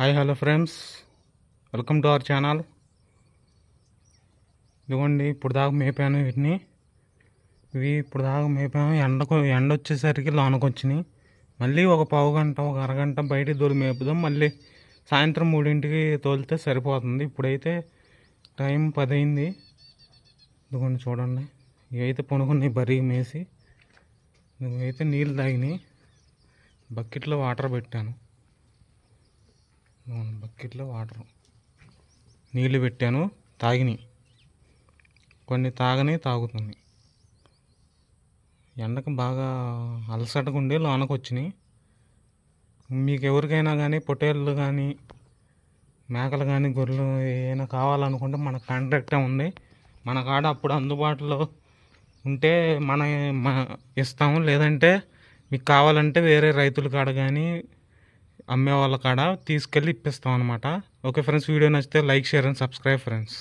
Hi hello friends. Welcome to our channel. ఇదిగోండి ఇప్పుడు దాకా మేపాను వీటిని. ఇవి ఇప్పుడు దాకా మేపాను. ఎండకు ఎండ వచ్చేసరికి లోనకు వచ్చినాయి మళ్ళీ ఒక పావు గంట ఒక అరగంట బయటికి తోలి మేపుదాం. మళ్ళీ సాయంత్రం మూడింటికి తోలితే సరిపోతుంది. ఇప్పుడైతే టైం పది అయింది ఇదిగోండి చూడండి. ఇవైతే పొనుకున్నాయి బరిగి మేసి. ఇవైతే నీళ్ళు తాగినాయి. బకెట్లో వాటర్ పెట్టాను. బకెట్లో వాటర్. నీళ్ళు పెట్టాను తాగినాయి కొన్ని తాగని తాగుతుంది. ఎండకు బాగా అలసటగా ఉండి లోనకు వచ్చినాయి మీకు ఎవరికైనా కానీ పొట్టేళ్ళు కానీ మేకలు కానీ గొర్రెలు ఏమైనా కావాలనుకుంటే మన కాంట్రాక్టే ఉంది. మన కాడ అప్పుడు అందుబాటులో ఉంటే మన ఇస్తాము. లేదంటే మీకు కావాలంటే వేరే రైతుల కాడ కానీ అమ్మే వాళ్ళ కాడ తీసుకెళ్ళి ఇప్పిస్తాం అనమాట ఓకే ఫ్రెండ్స్ వీడియో నచ్చితే like share and subscribe friends.